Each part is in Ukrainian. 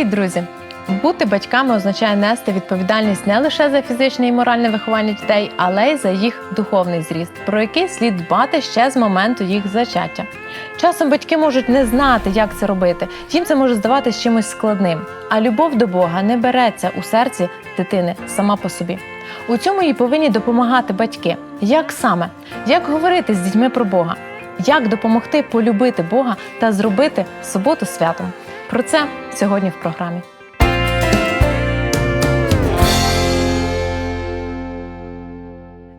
Привіт, друзі! Бути батьками означає нести відповідальність не лише за фізичне і моральне виховання дітей, але й за їх духовний зріст, про який слід дбати ще з моменту їх зачаття. Часом батьки можуть не знати, як це робити. Їм це може здаватися чимось складним. А любов до Бога не береться у серці дитини сама по собі. У цьому їй повинні допомагати батьки. Як саме? Як говорити з дітьми про Бога? Як допомогти полюбити Бога та зробити суботу святом? Про це сьогодні в програмі.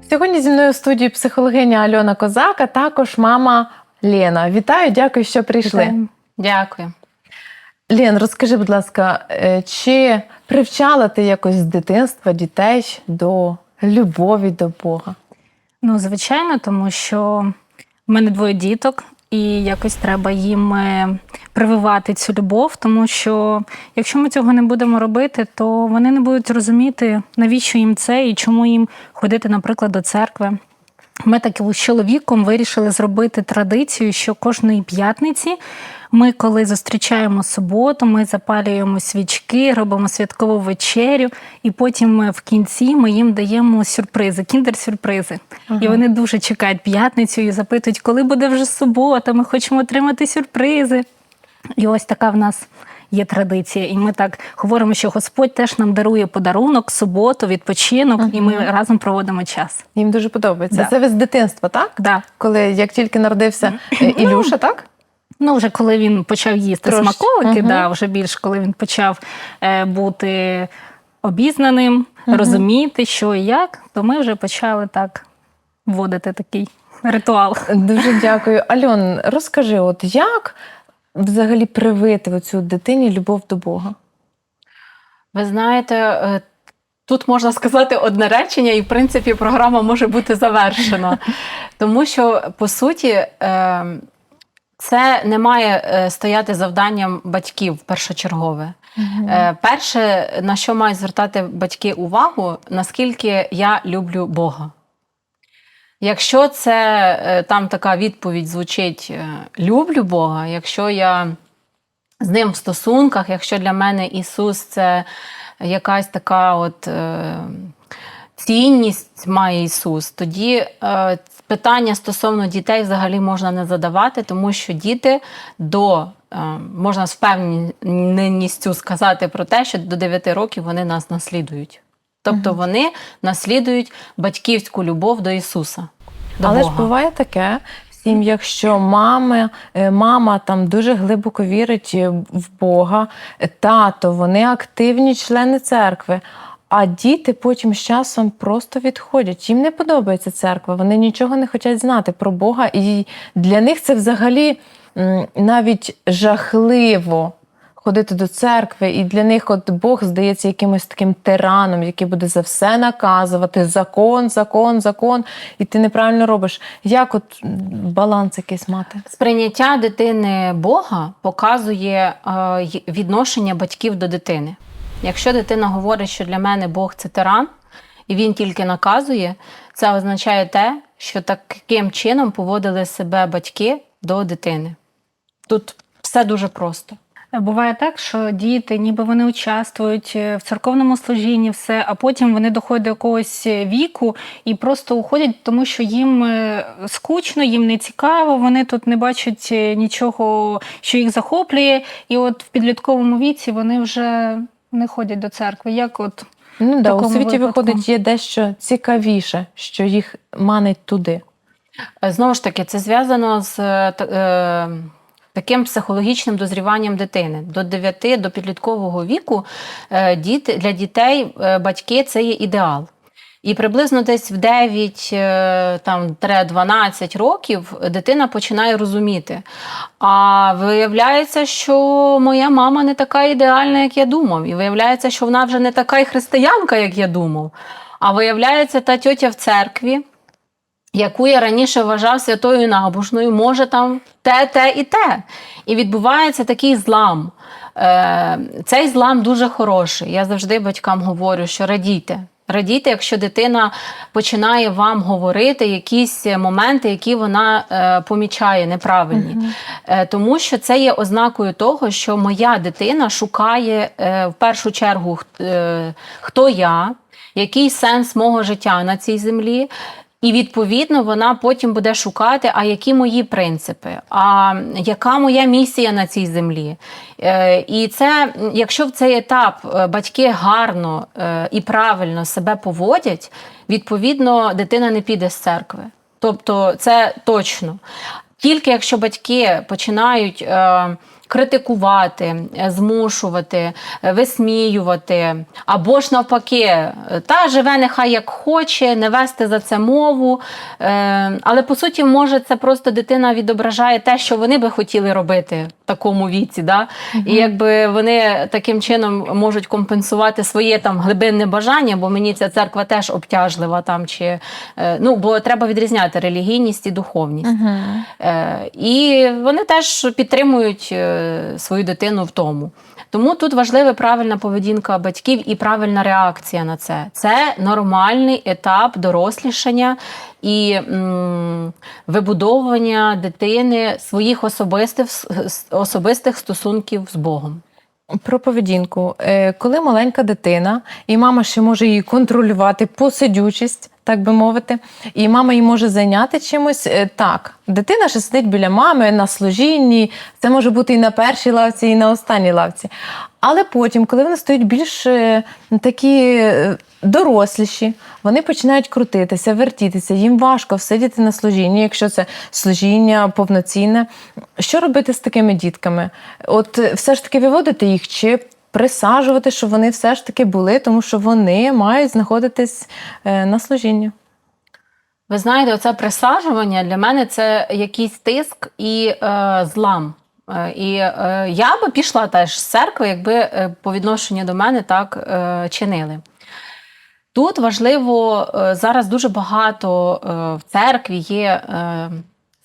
Сьогодні зі мною в студії психологиня Альона Козак, а також мама Лена. Вітаю, дякую, що прийшли. Дякую. Лен, розкажи, будь ласка, е, чи привчала ти якось з дитинства дітей до любові до Бога? Ну, звичайно, тому що в мене двоє діток, і якось треба їм е, прививати цю любов, тому що якщо ми цього не будемо робити, то вони не будуть розуміти, навіщо їм це і чому їм ходити, наприклад, до церкви. Ми так з чоловіком вирішили зробити традицію, що кожної п'ятниці ми, коли зустрічаємо суботу, ми запалюємо свічки, робимо святкову вечерю, і потім в кінці ми їм даємо сюрпризи, кіндер-сюрпризи. І вони дуже чекають п'ятницю і запитують, коли буде вже субота, ми хочемо отримати сюрпризи. І ось така в нас є традиція. І ми так говоримо, що Господь теж нам дарує подарунок, суботу, відпочинок, і ми разом проводимо час. Їм дуже подобається. Да. Це ви з дитинства, так? Да. Коли як тільки народився е, Ілюша, так? Ну, вже коли він почав їсти Трошки. смаколики, Мгм. да, вже більш коли він почав е, бути обізнаним, розуміти, що і як, то ми вже почали так вводити такий ритуал. Дуже дякую. Альон, розкажи, от як взагалі привити оцю дитині любов до Бога? Ви знаєте, е, тут можна сказати одне речення, і в принципі програма може бути завершена. Тому що, по суті, е, це не має е, стояти завданням батьків першочергове. Е, Перше, на що мають звертати батьки увагу, наскільки я люблю Бога. Якщо це е, там така відповідь звучить е, люблю Бога, якщо я з ним в стосунках, якщо для мене Ісус це якась така от е, цінність має Ісус, тоді питання стосовно дітей взагалі можна не задавати, тому що діти до можна з впевненістю сказати про те, що до 9 років вони нас наслідують. Тобто вони наслідують батьківську любов до Ісуса. До Але Бога. ж буває таке в сім'ях, що мами, е, мама там дуже глибоко вірить е, в Бога, е, тато, вони активні члени церкви. А діти потім з часом просто відходять. Їм не подобається церква, вони нічого не хочуть знати про Бога, і для них це взагалі навіть жахливо ходити до церкви, і для них от Бог здається якимось таким тираном, який буде за все наказувати. Закон, закон, закон, і ти неправильно робиш. Як от баланс якийсь мати? Сприйняття дитини Бога показує е, відношення батьків до дитини. Якщо дитина говорить, що для мене Бог це тиран, і він тільки наказує, це означає те, що таким чином поводили себе батьки до дитини. Тут все дуже просто. Буває так, що діти, ніби вони участвують е, в церковному служінні, все, а потім вони доходять до якогось е, віку і просто уходять, тому що їм е, скучно, їм не цікаво, вони тут не бачать нічого, що їх захоплює. І от в підлітковому віці вони вже не ходять до церкви. Як от Ну да, у світі випадку. виходить є дещо цікавіше, що їх манить туди. Знову ж таки, це зв'язано з е, таким психологічним дозріванням дитини. До 9 до підліткового віку е, діти, для дітей е, батьки це є ідеал. І приблизно десь в 9 е, там, 12 років дитина починає розуміти. А виявляється, що моя мама не така ідеальна, як я думав. І виявляється, що вона вже не така християнка, як я думав. А виявляється, та тьотя в церкві, яку я раніше вважав святою набожною, може там те, те і те. І відбувається такий злам. Е, цей злам дуже хороший. Я завжди батькам говорю, що радійте. Радійте, якщо дитина починає вам говорити якісь моменти, які вона е, помічає неправильні. Е, тому що це є ознакою того, що моя дитина шукає е, в першу чергу, е, хто я, який сенс мого життя на цій землі. І відповідно вона потім буде шукати, а які мої принципи, а яка моя місія на цій землі. Е, І це, якщо в цей етап е, батьки гарно е, і правильно себе поводять, відповідно дитина не піде з церкви. Тобто це точно. Тільки якщо батьки починають критикувати, е, змушувати, е, висміювати, або ж навпаки, е, та живе нехай як хоче, не вести за це мову. Але по суті, може, це просто дитина відображає те, що вони би хотіли робити в такому віці. Да? І якби вони таким чином можуть компенсувати своє там глибинне бажання, бо мені ця церква теж обтяжлива там чи ну, бо треба відрізняти релігійність і духовність. Е, І вони теж підтримують свою дитину в тому. Тому тут важлива правильна поведінка батьків і правильна реакція на це. Це нормальний етап дорослішання і м, вибудовування дитини своїх особистих, особистих стосунків з Богом. Про поведінку. Е, Коли маленька дитина, і мама ще може її контролювати, посидючість, так би мовити, і мама її може зайняти чимось. е, Так, дитина ще сидить біля мами на служінні, це може бути і на першій лавці, і на останній лавці. Але потім, коли вони стають більш е, такі е, доросліші, вони починають крутитися, вертітися, їм важко всидіти на служінні, якщо це служіння повноцінне. Що робити з такими дітками? От все ж таки виводити їх чи присаджувати, щоб вони все ж таки були, тому що вони мають знаходитись е, на служінні. Ви знаєте, оце присаджування для мене це якийсь тиск і е, злам. Е, І е, я би пішла теж з церкви, якби е, по відношенню до мене так е, чинили. Тут важливо зараз дуже багато в церкві є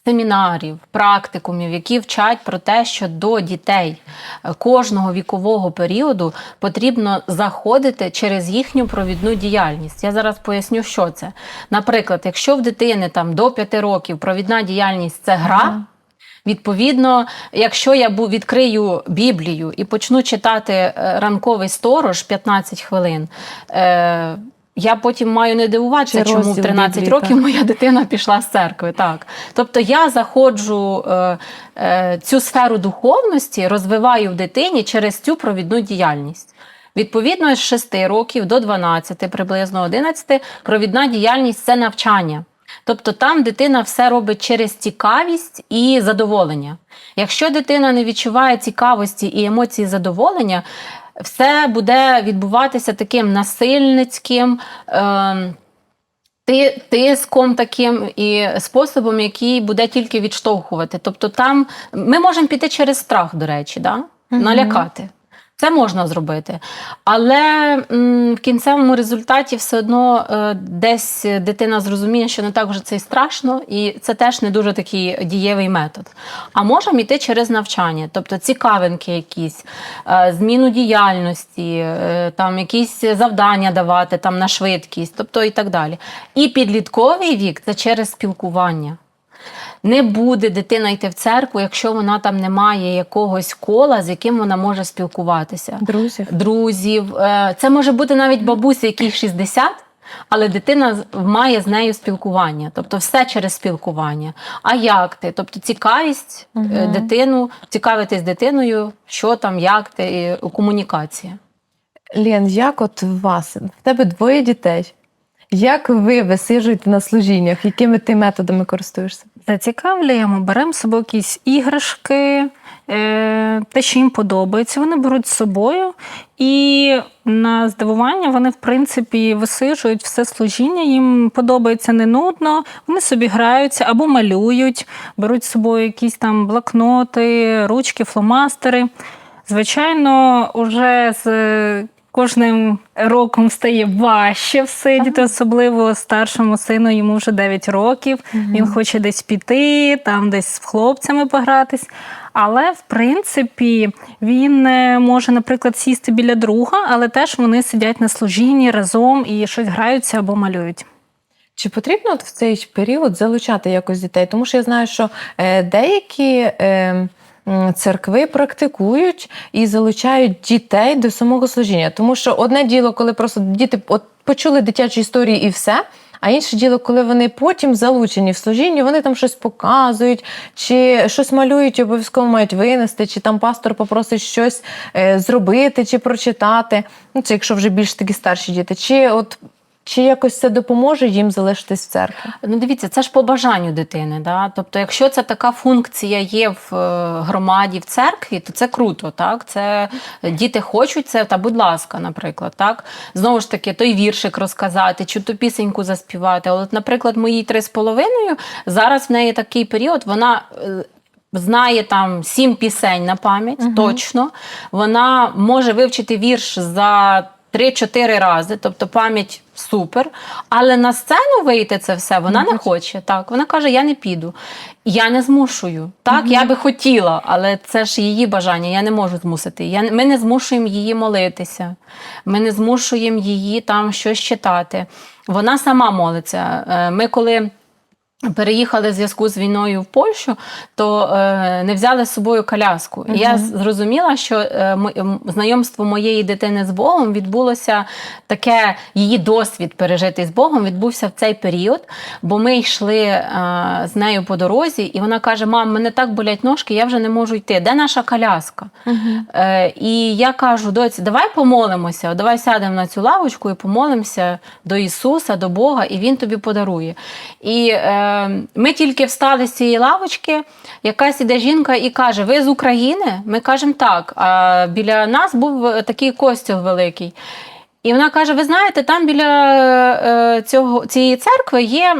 семінарів, практикумів, які вчать про те, що до дітей е, кожного вікового періоду потрібно заходити через їхню провідну діяльність. Я зараз поясню, що це. Наприклад, якщо в дитини там до 5 років провідна діяльність це гра. Відповідно, якщо я відкрию Біблію і почну читати е, ранковий сторож 15 хвилин, е, я потім маю не дивуватися, Чи чому в 13 Біблії, років так. моя дитина пішла з церкви. Так. Тобто я заходжу е, е, цю сферу духовності, розвиваю в дитині через цю провідну діяльність. Відповідно, з 6 років до 12, приблизно 11, провідна діяльність це навчання. Тобто там дитина все робить через цікавість і задоволення. Якщо дитина не відчуває цікавості і емоції задоволення, все буде відбуватися таким насильницьким. Е, тиском таким і способом, який буде тільки відштовхувати. Тобто, там ми можемо піти через страх, до речі, да? налякати. Це можна зробити. Але м, в кінцевому результаті все одно е, десь дитина зрозуміє, що не так вже це й страшно, і це теж не дуже такий дієвий метод. А можемо йти через навчання, тобто цікавинки якісь, е, зміну діяльності, е, там якісь завдання давати там, на швидкість, тобто і так далі. І підлітковий вік це через спілкування. Не буде дитина йти в церкву, якщо вона там не має якогось кола, з яким вона може спілкуватися. Друзів. Друзів. Е, Це може бути навіть бабуся, якій 60, але дитина має з нею спілкування. Тобто все через спілкування. А як ти? Тобто цікавість Мгм. дитину, цікавитись дитиною, що там, як ти, комунікація. Лен, як от у вас? В тебе двоє дітей. Як ви висиджуєте на служіннях? Якими ти методами користуєшся? Зацікавлюємо, беремо з собою якісь іграшки, е, те, що їм подобається, вони беруть з собою. І на здивування вони, в принципі, висиджують все служіння. Їм подобається не нудно, вони собі граються або малюють, беруть з собою якісь там блокноти, ручки, фломастери. Звичайно, уже з кожним роком стає важче всидіти, особливо старшому сину, йому вже 9 років. Він хоче десь піти, там десь з хлопцями погратись. Але в принципі він е, може, наприклад, сісти біля друга, але теж вони сидять на служінні разом і щось граються або малюють. Чи потрібно от в цей період залучати якось дітей? Тому що я знаю, що е, деякі е, м, церкви практикують і залучають дітей до самого служіння. Тому що одне діло, коли просто діти от почули дитячі історії і все. А інше діло, коли вони потім залучені в служінні, вони там щось показують, чи щось малюють, обов'язково мають винести, чи там пастор попросить щось е, зробити чи прочитати. Ну, це якщо вже більш такі старші діти. Чи от чи якось це допоможе їм залишитись в церкві? Ну, дивіться, це ж по бажанню дитини. Да? Тобто, якщо це така функція є в е, громаді, в церкві, то це круто. Так? Це діти хочуть це, та будь ласка, наприклад. Так? Знову ж таки, той віршик розказати, чи ту пісеньку заспівати. От, наприклад, моїй три з половиною зараз в неї такий період, вона. е, Знає там сім пісень на пам'ять, точно. Вона може вивчити вірш за 3-4 рази, тобто пам'ять супер. Але на сцену вийти це все вона не хоче. Так, вона каже: Я не піду. Я не змушую. Так, я би хотіла, але це ж її бажання. Я не можу змусити. Я, ми не змушуємо її молитися. Ми не змушуємо її там щось читати. Вона сама молиться. Е, Ми коли. Переїхали в зв'язку з війною в Польщу, то е, не взяли з собою коляску. І я зрозуміла, що е, м- знайомство моєї дитини з Богом відбулося таке, її досвід пережитий з Богом відбувся в цей період, бо ми йшли е, з нею по дорозі, і вона каже: Мам, мене так болять ножки, я вже не можу йти. Де наша коляска? Е, і я кажу, доці, давай помолимося, давай сядемо на цю лавочку і помолимося до Ісуса, до Бога, і Він тобі подарує. І е, ми тільки встали з цієї лавочки, якась іде жінка і каже: Ви з України? Ми кажемо так. А біля нас був е, такий костюм великий. І вона каже: Ви знаєте, там біля е, цього, цієї церкви є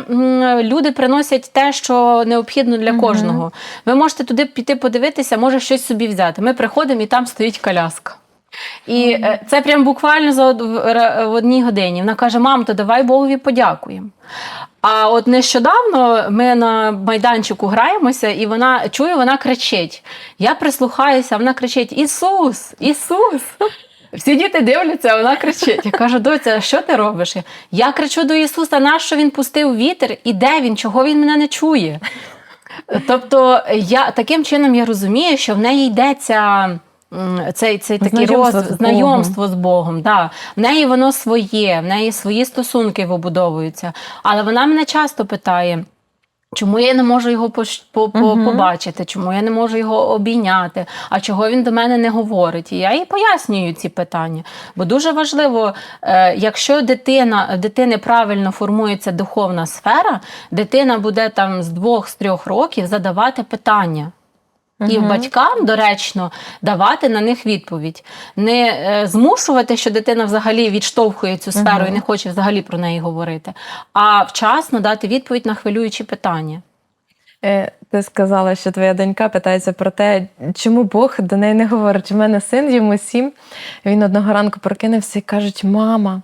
люди приносять те, що необхідно для кожного. Ви можете туди піти подивитися, може щось собі взяти. Ми приходимо і там стоїть коляска. І е, це прям буквально за в одній годині. Вона каже: Мам, то давай Богові подякуємо. А от нещодавно ми на майданчику граємося, і вона чую, вона кричить. Я прислухаюся, вона кричить: Ісус! Ісус! Всі діти дивляться, а вона кричить. Я кажу, доця, що ти робиш? Я кричу до Ісуса, нащо він пустив вітер і де він? Чого він мене не чує? Тобто, я таким чином я розумію, що в неї йдеться. Цей, цей такий Знайомство роз... з Богом. знайомство з Богом. Да. В неї воно своє, в неї свої стосунки вибудовуються. Але вона мене часто питає. Чому я не можу його по- по- побачити? Чому я не можу його обійняти? А чого він до мене не говорить? І я їй пояснюю ці питання. Бо дуже важливо, е, якщо дитина дитини правильно формується духовна сфера, дитина буде там з двох з трьох років задавати питання. І батькам доречно давати на них відповідь, не е, змушувати, що дитина взагалі відштовхує цю сферу і не хоче взагалі про неї говорити, а вчасно дати відповідь на хвилюючі питання. Е, Ти сказала, що твоя донька питається про те, чому Бог до неї не говорить. У мене син йому сім. Він одного ранку прокинувся і каже: Мама,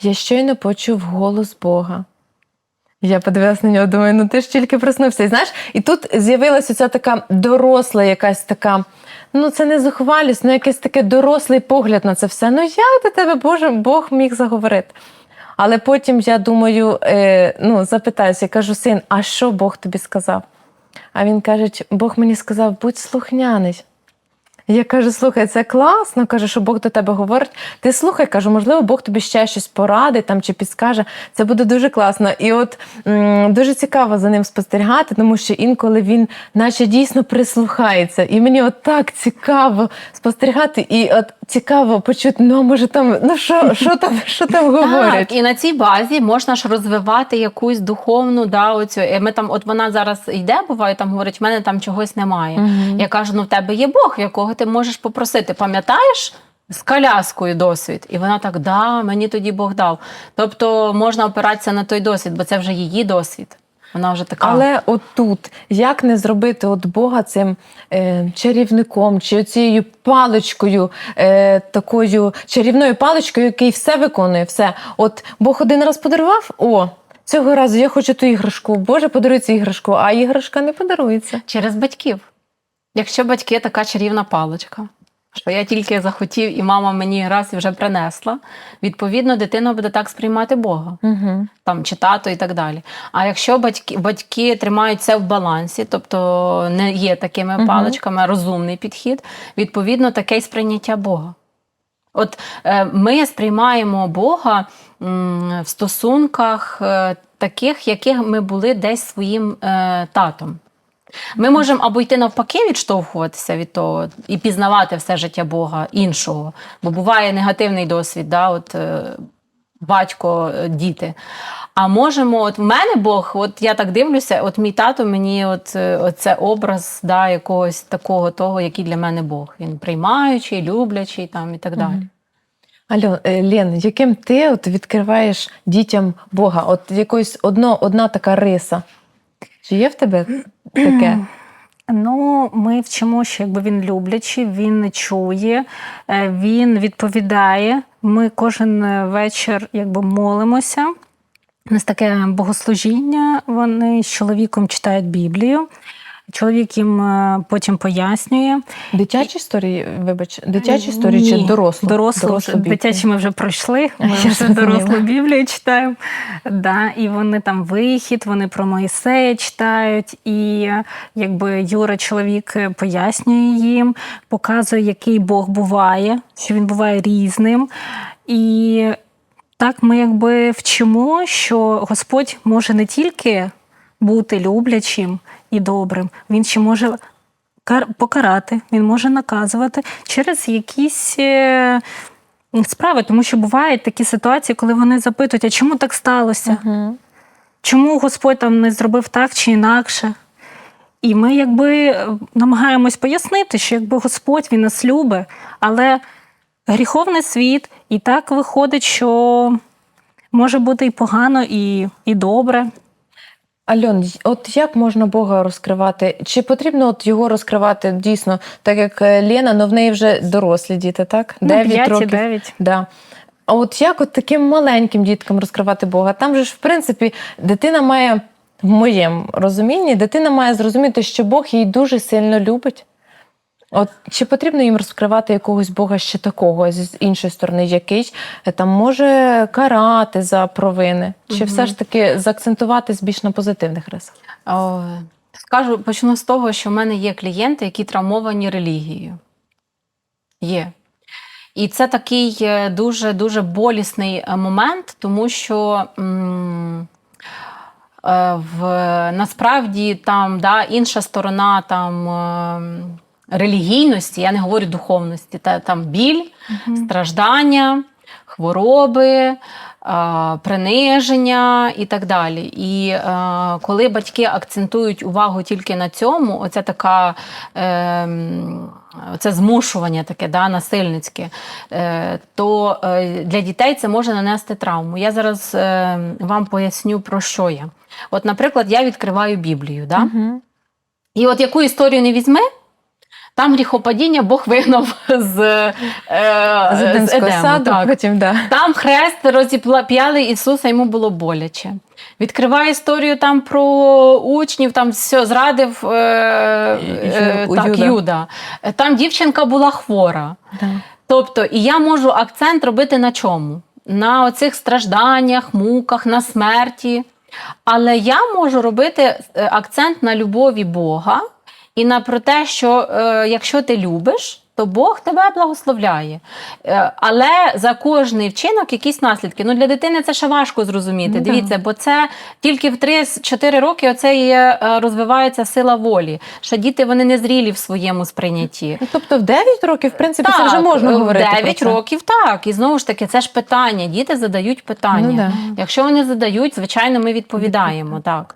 я щойно почув голос Бога. Я подивилася на нього, думаю, ну ти ж тільки проснувся. І знаєш, і тут з'явилася ця така доросла, якась така, ну це не зухвалість, ну якийсь такий дорослий погляд на це все. Ну як до тебе, Боже, Бог міг заговорити? Але потім я думаю, е, ну, запитаюся, я кажу, син, а що Бог тобі сказав? А він каже, Бог мені сказав, будь слухняний. Я кажу, слухай, це класно. Каже, що Бог до тебе говорить. Ти слухай, кажу, можливо, Бог тобі ще щось порадить там чи підскаже. Це буде дуже класно. І от м, дуже цікаво за ним спостерігати, тому що інколи він, наче дійсно прислухається. І мені от так цікаво спостерігати, і от цікаво почути, ну може там, ну що, що там, що там говорять. Так, і на цій базі можна ж розвивати якусь духовну да, оцю. Ми там, от вона зараз йде, буває, там говорить, в мене там чогось немає. Я кажу, ну в тебе є Бог, якого ти можеш попросити. Пам'ятаєш? З коляскою досвід. І вона так, да, мені тоді Бог дав. Тобто можна опиратися на той досвід, бо це вже її досвід. Вона вже така. Але от тут як не зробити от Бога цим е, чарівником чи цією паличкою, е, такою чарівною паличкою, який все виконує, все. От Бог один раз подарував, о, цього разу я хочу ту іграшку. Боже, подаруй цю іграшку, а іграшка не подарується. Через батьків. Якщо батьки така чарівна паличка, що я тільки захотів, і мама мені раз і вже принесла, відповідно, дитина буде так сприймати Бога. Угу. там чи тато і так далі. А якщо батьки, батьки тримають це в балансі, тобто не є такими Мгм. паличками, а розумний підхід, відповідно, таке й сприйняття Бога. От е, ми сприймаємо Бога м, в стосунках е, таких, яких ми були десь своїм е, татом. Ми можемо або йти навпаки відштовхуватися від того і пізнавати все життя Бога іншого, бо буває негативний досвід, да, от, е, батько, е, діти. А можемо, от в мене Бог, от я так дивлюся, от мій тато мені от, е, от образ да, якогось такого, того, який для мене Бог. Він приймаючий, люблячий там, і так далі. Е, Лен, яким ти от відкриваєш дітям Бога? От якось одно, одна така риса. Чи є в тебе таке? Ну, ми вчимо, що якби він люблячий, він чує, е, він відповідає. Ми кожен вечір якби молимося. У нас таке богослужіння. Вони з чоловіком читають Біблію. Чоловік їм е, потім пояснює. Дитячі історії, вибач, дитячі історії Ні, чи дорослу? Дорослу, Дорослу дитячі ми вже пройшли. Ми Я вже дорослу Біблію читаємо. Да, і вони там вихід, вони про Моїсея читають. І е, якби Юра, чоловік, е, пояснює їм, показує, який Бог буває, що він буває різним. І так ми якби вчимо, що Господь може не тільки бути люблячим і добрим, він ще може покарати, він може наказувати через якісь е, справи, тому що бувають такі ситуації, коли вони запитують, а чому так сталося? Мгм. Чому Господь там не зробив так чи інакше? І ми якби е, намагаємось пояснити, що якби Господь він нас любить, але гріховний світ, і так виходить, що може бути і погано, і, і добре. Альон, от як можна Бога розкривати? Чи потрібно от його розкривати дійсно, так як е, Лена, але в неї вже дорослі діти, так? Ну, 9 5 років. 9. Да. А от як от таким маленьким діткам розкривати Бога? Там же ж, в принципі, дитина має, в моєму розумінні, дитина має зрозуміти, що Бог її дуже сильно любить. От чи потрібно їм розкривати якогось Бога ще такого з іншої сторони, який е, там може карати за провини, чи Мгм. все ж таки заакцентуватись більш на позитивних рисах? О, Скажу, почну з того, що в мене є клієнти, які травмовані релігією. Є. І це такий е, дуже дуже болісний е, момент, тому що м, в, насправді там да, інша сторона там, е, релігійності, я не говорю духовності, та, там біль, страждання, хвороби, е, приниження і так далі. І е, коли батьки акцентують увагу тільки на цьому, оця така. Е, це змушування таке да, насильницьке, е, то е, для дітей це може нанести травму. Я зараз вам поясню, про що я. От, наприклад, я відкриваю Біблію. Да? Угу. І от яку історію не візьми, там гріхопадіння Бог вигнав з, е, З Едему, саду, так. потім да. Там хрест розіп'яли Ісуса, йому було боляче. Відкриває історію там про учнів, там все зрадив е, е, Ю- так, Юда. Юда. Там дівчинка була хвора. Да. Тобто, і я можу акцент робити на чому? На оцих стражданнях, муках, на смерті. Але я можу робити е, акцент на любові Бога і на про те, що е, якщо ти любиш, то Бог тебе благословляє. Е, але за кожний вчинок якісь наслідки. Ну для дитини це ще важко зрозуміти. Ну. Дивіться, бо це тільки в 3-4 роки оце є, е, розвивається сила волі. Що діти вони не зрілі в своєму сприйнятті. Ну, тобто в 9 років, в принципі, це вже можна в говорити. про 9 це. років так. І знову ж таки, це ж питання. Діти задають питання. Ну, да. Якщо вони задають, звичайно, ми відповідаємо. Так.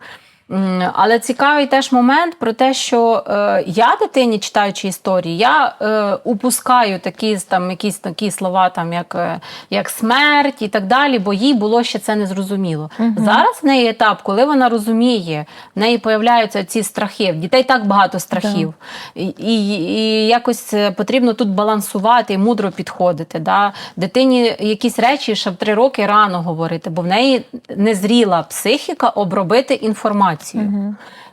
Але цікавий теж момент про те, що е, я дитині читаючи історії, я е, упускаю такі там якісь такі слова, там як, е, як смерть і так далі, бо їй було ще це не зрозуміло. Зараз в неї етап, коли вона розуміє, в неї появляються ці страхи. В дітей так багато страхів, і, і, і якось е, потрібно тут балансувати і мудро підходити. Да? Дитині якісь речі ще в три роки рано говорити, бо в неї незріла психіка обробити інформацію.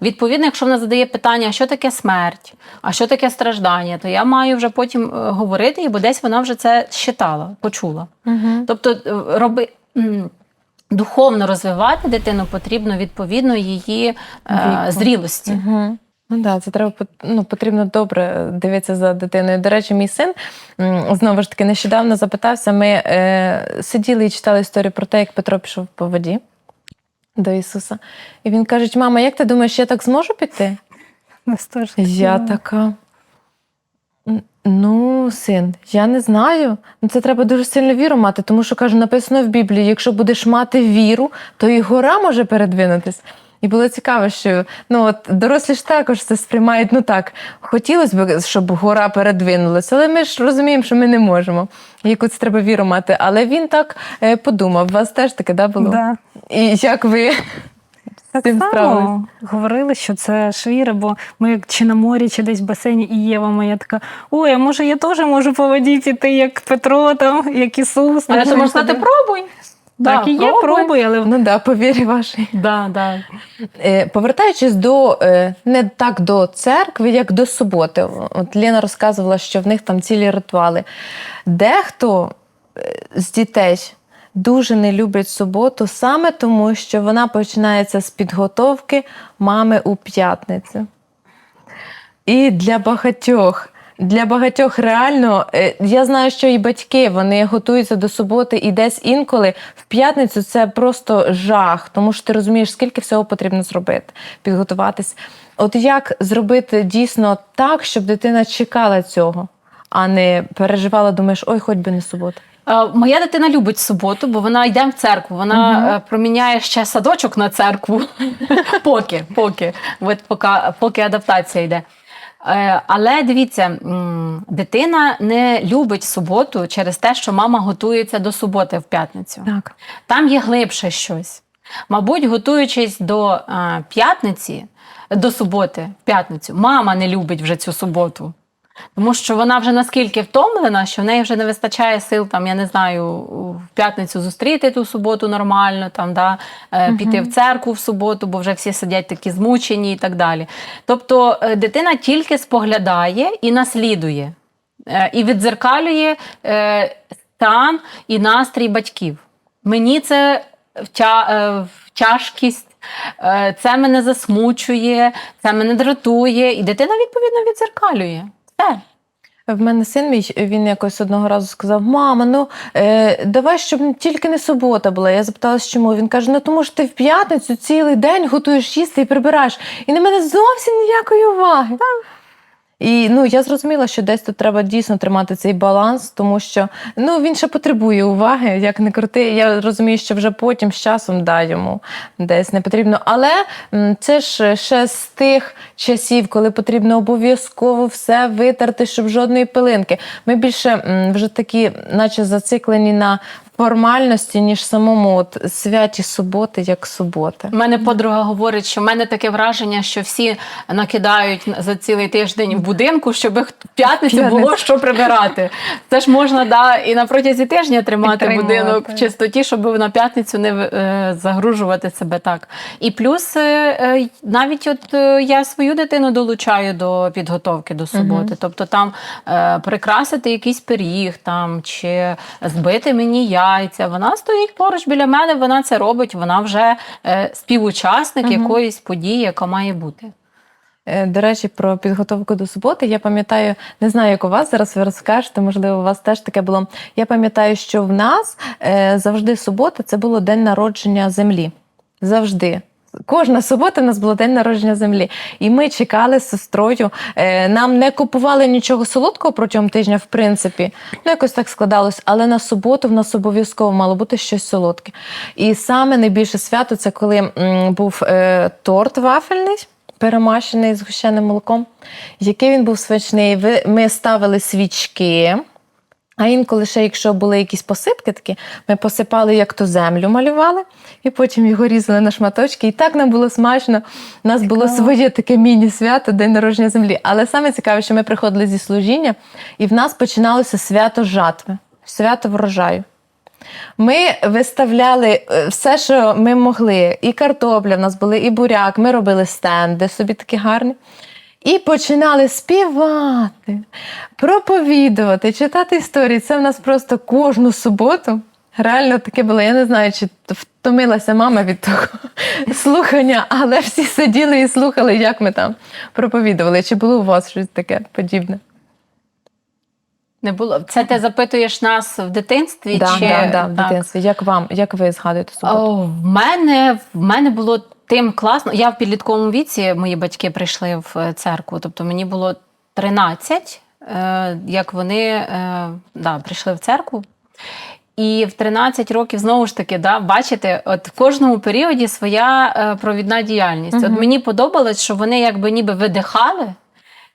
Відповідно, якщо вона задає питання, а що таке смерть, а що таке страждання, то я маю вже потім е, говорити, їй, бо десь вона вже це считала, почула. Тобто, е, роби. Духовно розвивати дитину потрібно відповідно її е, зрілості. Угу. Ну да, це треба ну, потрібно добре дивитися за дитиною. До речі, мій син знову ж таки нещодавно запитався. Ми е, сиділи і читали історію про те, як Петро пішов по воді до Ісуса. І він каже: мама, як ти думаєш, я так зможу піти? Я така. Ну, син, я не знаю. Ну, Це треба дуже сильно віру мати, тому що каже, написано в Біблії: якщо будеш мати віру, то і гора може передвинутись. І було цікаво, що ну от дорослі ж також це сприймають. Ну так, хотілося б, щоб гора передвинулася, але ми ж розуміємо, що ми не можемо. Яку це треба віру мати. Але він так е, подумав. У вас теж таке да, було? Да. І як ви Так справились? само говорили, що це ж віра, бо ми як чи на морі, чи десь в басейні, і Єва моя така: ой, а може я теж можу по воді піти, як Петро, там, як Ісус. Але ти можеш сказати, пробуй. Так, і є, пробуй, але ну да, по вірі вашій. Да, да. Е, Повертаючись до е, не так до церкви, як до суботи. От Лена розказувала, що в них там цілі ритуали. Дехто е, з дітей дуже не люблять суботу саме тому, що вона починається з підготовки мами у п'ятницю. І для багатьох. Для багатьох реально, е, я знаю, що і батьки вони готуються до суботи, і десь інколи в п'ятницю це просто жах, тому що ти розумієш, скільки всього потрібно зробити, підготуватись. От як зробити дійсно так, щоб дитина чекала цього, а не переживала, думаєш, ой, хоч би не субота. Е, Моя дитина любить суботу, бо вона йде в церкву. Вона е, проміняє ще садочок на церкву. поки, поки, поки адаптація йде. Е, Але дивіться, дитина не любить суботу через те, що мама готується до суботи в п'ятницю. Так. Там є глибше щось. Мабуть, готуючись до е, п'ятниці, до суботи, в п'ятницю, мама не любить вже цю суботу. Тому що вона вже наскільки втомлена, що в неї вже не вистачає сил, там, я не знаю, в п'ятницю зустріти ту суботу нормально, там, да, е, піти в церкву в суботу, бо вже всі сидять такі змучені і так далі. Тобто е, дитина тільки споглядає і наслідує, е, і віддзеркалює стан і настрій батьків. Мені це в, тя, е, в тяжкість, це мене засмучує, це мене дратує, і дитина відповідно віддзеркалює. Все. В мене син мій він якось одного разу сказав: Мама, ну е, давай, щоб тільки не субота була. Я запиталась, чому. Він каже: Ну тому що ти в п'ятницю цілий день готуєш їсти і прибираєш. І на мене зовсім ніякої уваги. І ну я зрозуміла, що десь тут треба дійсно тримати цей баланс, тому що ну він ще потребує уваги, як не крути. Я розумію, що вже потім з часом да йому десь не потрібно. Але це ж ще з тих часів, коли потрібно обов'язково все витерти, щоб жодної пилинки. Ми більше вже такі, наче зациклені на формальності, ніж самому от святі суботи, як суботи. У мене подруга говорить, що в мене таке враження, що всі накидають за цілий тиждень в будинку, щоб в п'ятницю було що прибирати. Це ж можна да, і на протязі тижня тримати Підтримувати. будинок в чистоті, щоб на п'ятницю не е, загружувати себе так. І плюс е, е, навіть от е, я свою дитину долучаю до підготовки до суботи. Тобто там е, прикрасити якийсь пиріг там чи збити мені яйця. Вона стоїть поруч біля мене, вона це робить, вона вже е, співучасник якоїсь події, яка має бути. Е, До речі, про підготовку до суботи. Я пам'ятаю, не знаю, як у вас зараз ви розкажете, можливо, у вас теж таке було. Я пам'ятаю, що в нас е, завжди субота це було день народження землі. Завжди. Кожна субота в нас було день народження землі. І ми чекали з сестрою. Е, Нам не купували нічого солодкого протягом тижня, в принципі. Ну, якось так складалось. Але на суботу в нас обов'язково мало бути щось солодке. І саме найбільше свято це коли був е, торт вафельний. Перемащений з гущеним молоком, який він був смачний. Ви- Ми ставили свічки. А інколи ще, якщо були якісь посипки такі, ми посипали як то землю малювали, і потім його різали на шматочки. І так нам було смачно. У нас було своє таке міні-свято, день народження землі. Але саме цікаве, що ми приходили зі служіння, і в нас починалося свято жатви, свято врожаю. Ми виставляли е, все, що ми могли. І картопля в нас були, і буряк. Ми робили стенди собі такі гарні. І починали співати, проповідувати, читати історії. Це в нас просто кожну суботу. Реально таке було. Я не знаю, чи втомилася мама від того слухання, але всі сиділи і слухали, як ми там проповідували. Чи було у вас щось таке подібне? Не було. Це ти запитуєш нас в дитинстві? Да, чи... да, да, в дитинстві. Як вам, як ви згадуєте суботу? О, в мене в мене було тим класно. Я в підлітковому віці мої батьки прийшли в е, церкву. Тобто мені було 13, е, як вони е, да, прийшли в церкву. І в 13 років знову ж таки, да, бачите, от в кожному періоді своя провідна діяльність. От мені подобалось, що вони якби ніби видихали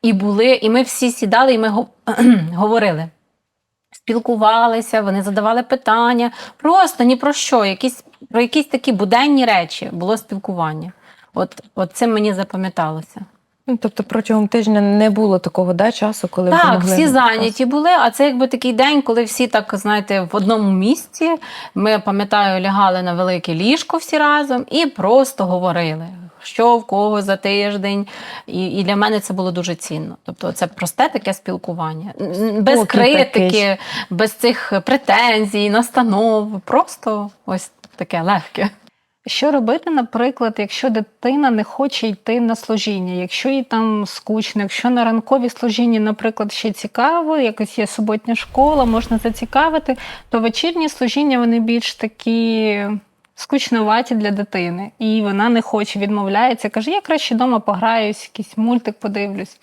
і були, і ми всі сідали, і ми говорили спілкувалися, вони задавали питання. Просто ні про що, якісь, про якісь такі буденні речі було спілкування. От, от це мені запам'яталося. Ну, тобто протягом тижня не було такого да, часу, коли ви Так, могли всі зайняті були, а це якби такий день, коли всі так, знаєте, в одному місці. Ми, пам'ятаю, лягали на велике ліжко всі разом і просто говорили. Що в кого за тиждень, і, і для мене це було дуже цінно. Тобто, це просте таке спілкування, без Спокій критики, такий. без цих претензій, настанов. Просто ось таке легке. Що робити, наприклад, якщо дитина не хоче йти на служіння, якщо їй там скучно, якщо на ранкові служінні, наприклад, ще цікаво, якось є суботня школа, можна зацікавити, то вечірні служіння вони більш такі скучноваті для дитини. І вона не хоче, відмовляється, каже, я краще вдома пограюсь, якийсь мультик подивлюсь.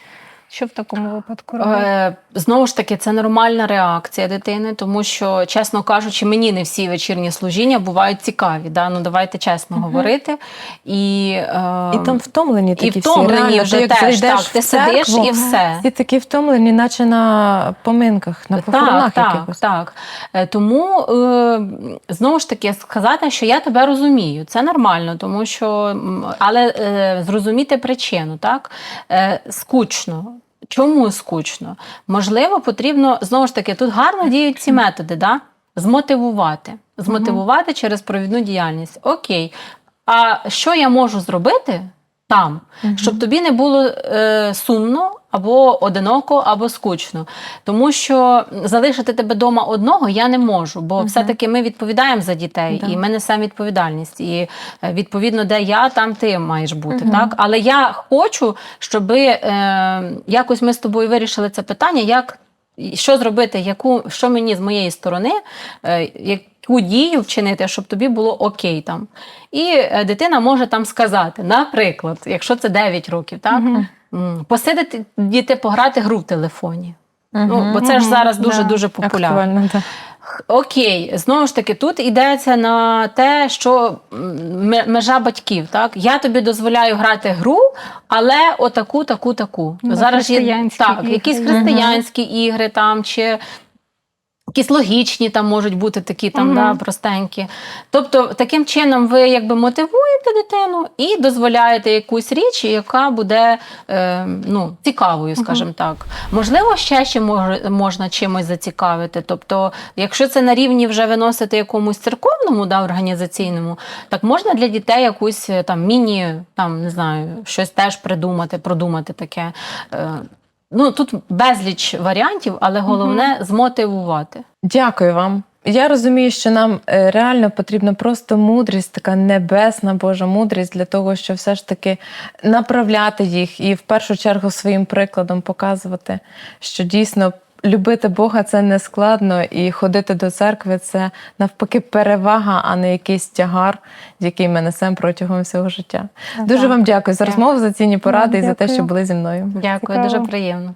Що в такому випадку робити? Е, знову ж таки, це нормальна реакція дитини, тому що, чесно кажучи, мені не всі вечірні служіння бувають цікаві. Да? Ну давайте чесно говорити. І, е, І там втомлені такі втомлені всі. Реально, вже ти теж, так, ти сидиш і все. Всі такі втомлені, наче на поминках, на похоронах Так, так, якихось. так. Е, Тому е, знову ж таки сказати, що я тебе розумію, це нормально, тому що але е, зрозуміти причину, так е, скучно. Чому скучно? Можливо, потрібно знову ж таки тут гарно діють ці методи, да? змотивувати. Змотивувати через провідну діяльність. Окей. А що я можу зробити там, щоб тобі не було е, сумно, або одиноко, або скучно. Тому що залишити тебе вдома одного я не можу, бо все-таки ми відповідаємо за дітей, Да. і ми несемо відповідальність. І е, відповідно, де я, там ти маєш бути. Так? Але я хочу, щоб е, якось ми з тобою вирішили це питання, як. Що зробити, яку, що мені з моєї сторони, е, яку дію вчинити, щоб тобі було окей там. І е, дитина може там сказати, наприклад, якщо це 9 років, так? М, Посидити діти пограти гру в телефоні. Ну, бо це ж зараз дуже Да. дуже популярно. Х- Окей, знову ж таки, тут йдеться на те, що межа батьків. Так? Я тобі дозволяю грати гру, але отаку, таку, таку. Ну, Зараз є так, ігри. якісь християнські ігри там чи. Якісь логічні там можуть бути такі там, Мгм. да, простенькі. Тобто, таким чином ви якби мотивуєте дитину і дозволяєте якусь річ, яка буде е, ну, цікавою, скажімо так. Можливо, ще ще можна чимось зацікавити. Тобто, якщо це на рівні вже виносити якомусь церковному, да, організаційному, так можна для дітей якусь е, там міні, там не знаю, щось теж придумати, продумати таке. Е, ну тут безліч варіантів, але головне змотивувати. Дякую вам. Я розумію, що нам е, реально потрібна просто мудрість, така небесна Божа мудрість для того, щоб все ж таки направляти їх і в першу чергу своїм прикладом показувати, що дійсно любити Бога це не складно, і ходити до церкви це навпаки перевага, а не якийсь тягар, який ми несемо протягом всього життя. Дуже вам дякую за розмову, за цінні поради і за те, що були зі мною. Дякую, Цікаво. дуже приємно.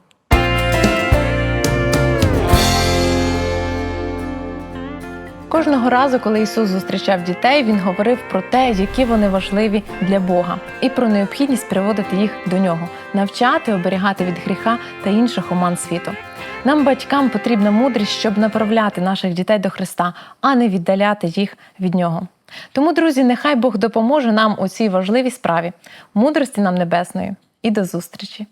Кожного разу, коли Ісус зустрічав дітей, Він говорив про те, які вони важливі для Бога, і про необхідність приводити їх до нього, навчати, оберігати від гріха та інших оман світу. Нам, батькам, потрібна мудрість, щоб направляти наших дітей до Христа, а не віддаляти їх від нього. Тому, друзі, нехай Бог допоможе нам у цій важливій справі, мудрості нам небесної, і до зустрічі!